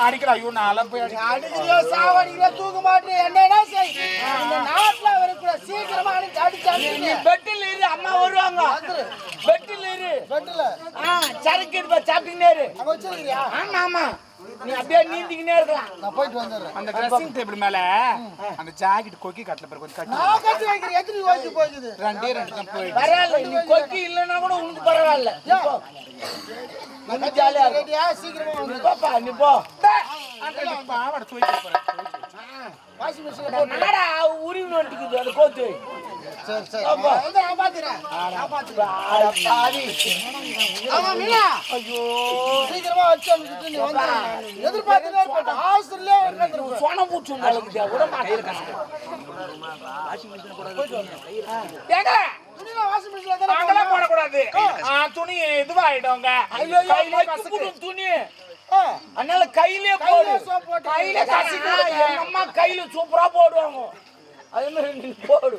அடிக்கிறா ஐயோ நான் போய் அடி அடிக்கிறியோ சாவடிக்கிறியோ தூக்க மாட்டேன் என்னடா செய் இந்த நாட்டுல வரக்கூட சீக்கிரமா அடிச்சு அடிச்சு நீ அடிச்சு பெட்டில் இரு அம்மா வருவாங்க. பெட்டில் இரு. பெட்டுல. ஆ சரக்கு இருப்ப இரு. அங்க ஆமா ஆமா. நீ அப்படியே நீந்திக்கினே இருக்கலாம். நான் போயிட்டு வந்துடுறேன். அந்த ட்ரெஸ்ஸிங் டேபிள் மேல அந்த ஜாக்கெட் கொக்கி கட்டல பாரு கொஞ்சம் கட்டி நான் கட்டி வைக்கிறேன். எத்தனை வயசு போகுது? ரெண்டே ரெண்டு தான் போயிடுச்சு. பரவாயில்ல நீ கொக்கி இல்லைன்னா கூட உனக்கு பரவாயில்ல. நான் ஜாலியா. ரெடியா? சீக்கிரமா வந்து போப்பா நீ போ. அந்த பாவாடை தூக்கி போறேன். வாஷிங் மிஷின்ல போட்டு நாடா உருவி அது கோத்து. சரி சரி. ஆமா. நான் வந்து நான் பாத்துறேன் நான் பாத்துறேன் அட பாவி. ஆமா மீனா. ஐயோ. சீக்கிரமா வச்சு அனுப்பிட்டு நீ வந்து. எதிர்பார்த்துட்டே இருப்பேன். ஹாஸ்டல்லே உட்காந்துருப்பேன் சொன பூச்சி உங்களுக்கு விட மாட்டேன். ஏங்க துணியில வாஷிங் மிஷின்ல தானே துணி இதுவாயிடுங்க ஐயோ. துணி. அதனால கையிலே போடு. கையிலே soap போட்டு. கையில கசிக்கு எங்க அம்மா கையில சூப்பரா போடுவாங்க. அதே மாதிரி நீ போடு.